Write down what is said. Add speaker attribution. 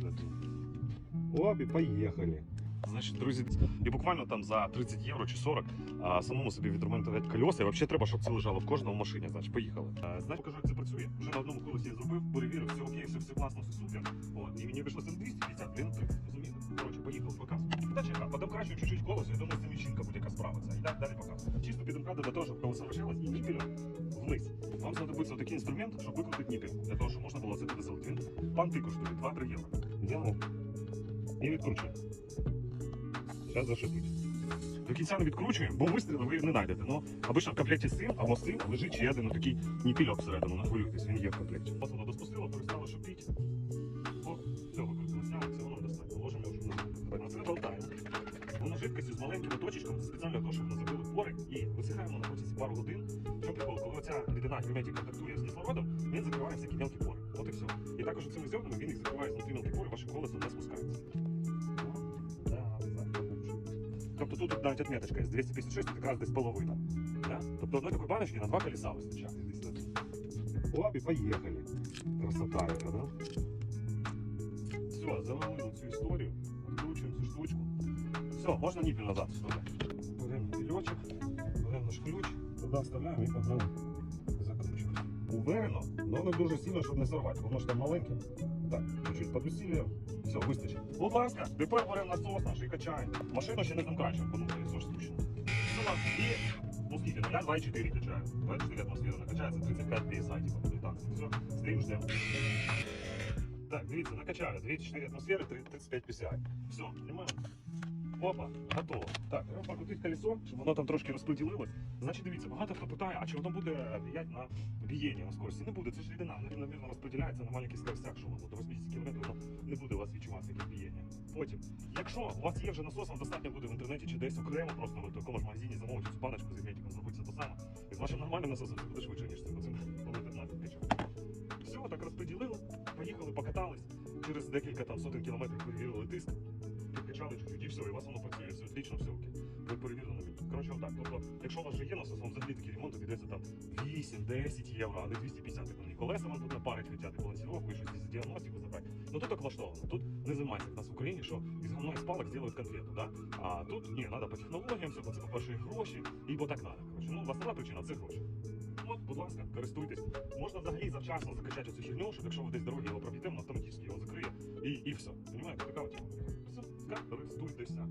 Speaker 1: кстати. Оп, і поїхали. Значить, друзі, і буквально там за 30 євро чи 40 а, самому собі відремонтувати колеса. І взагалі треба, щоб це лежало в кожному машині. Значить, поїхали. А, значить, покажу, як це працює. Вже на одному колесі я зробив, перевірив, все окей, все, все класно, все супер. От, і мені вийшло 250, блін, краще чуть-чуть колесо, я думаю, з цим будь-яка справиться. І так далі показую. Чисто підемкати до того, щоб колесо вращалось і ніпелем вниз. Вам знадобиться такий інструмент, щоб викрутити ніпель, для того, щоб можна було це туди. Він панти коштує 2-3 євро. Взяли і відкручуємо. Зараз зашипить. До кінця не відкручуємо, бо вистріли ви не знайдете. Ну, аби обично в комплекті з цим або з цим лежить ще один такий ніпільок всередину, не хвилюйтесь, він є в комплекті. Ось воно доспустило, перестало шипіти. О, все, викрутило, зняли, це воно достатньо. Ложимо його, щоб не. Це болтаємо. Воно жидкості з маленькими точечками, спеціально для того, щоб воно закрили пори і висихаємо на протязі пару годин. Що прикол, коли оця рідина герметик контактує з кислородом, він закриває всякі мелкі пори. От і все. І також цими зернами він їх закриває знутрі мелкі пори, ваше колесо не спускається. Тобто тут навіть отметочка є 256, це якраз десь половина. Да? Тобто одної такої баночки на два колеса вистачає. Оп, і поїхали. Красота яка, да? Все, завалили цю історію, відкручуємо цю штучку. Все, можна ніпіль назад сюди. Беремо ніпільочок, беремо наш ключ, туди вставляємо і погнали закручувати. Уверено, але не дуже сильно, щоб не сорвати, воно ж там маленьке. Так, чуть-чуть усілля. Все, вистачить. Будь ласка, тепер беремо насос наш і качаємо. Машину ще не замкрачуємо, тому що насос спущено. Все, і ну скільки, 0,2,4 качаю. 24 атмосфери накачається, 35 PSI, типу, буде так. Все, стоїм, ждемо. Так, дивіться, накачали. 2,4 атмосфери, 35 PSI. Все, знімаємо. Опа, готово. Так, треба покрутити колесо, щоб воно там трошки розподілилось. Значить, дивіться, багато хто питає, а чи воно буде влиять на бієння на скорості? Не буде, це ж рідина, навірно розподіляється на маленьких скоростях, що воно до 80 км не буде у вас відчуватися якесь бієння. Потім, якщо у вас є вже насос, вам достатньо буде в інтернеті чи десь окремо, просто в такому ж магазині замовити цю баночку з герметиком, зробити це то саме. І з вашим нормальним насосом це буде швидше, ніж цим, цим коли 15. Все, так розподілили, поїхали, покатались. Через декілька там сотень кілометрів перевірили тиск, підкачали і все, і у вас воно працює, все отлично, все окей. Ви перевірили на місці. Коротше, отак. Тобто, якщо у вас вже є насос, вам взагалі такий ремонт обійдеться там 8-10 євро, а не 250 типу, колеса вам тут напарить, хоча балансировку і щось із діагностику забрати. Ну тут так влаштовано. Тут не займається нас в Україні, що із говно і спалок зроблять конкретно, да? А тут ні, треба по технологіям, все, це по-перше, гроші, і бо так треба. Ну, основна причина це гроші. От, будь ласка, користуйтесь. Можна взагалі завчасно закачати цю херню, щоб якщо ви десь дорогі його проб'єте, воно автоматично його закриє. І, і все. Понимаєте, така тема. Все, користуйтеся.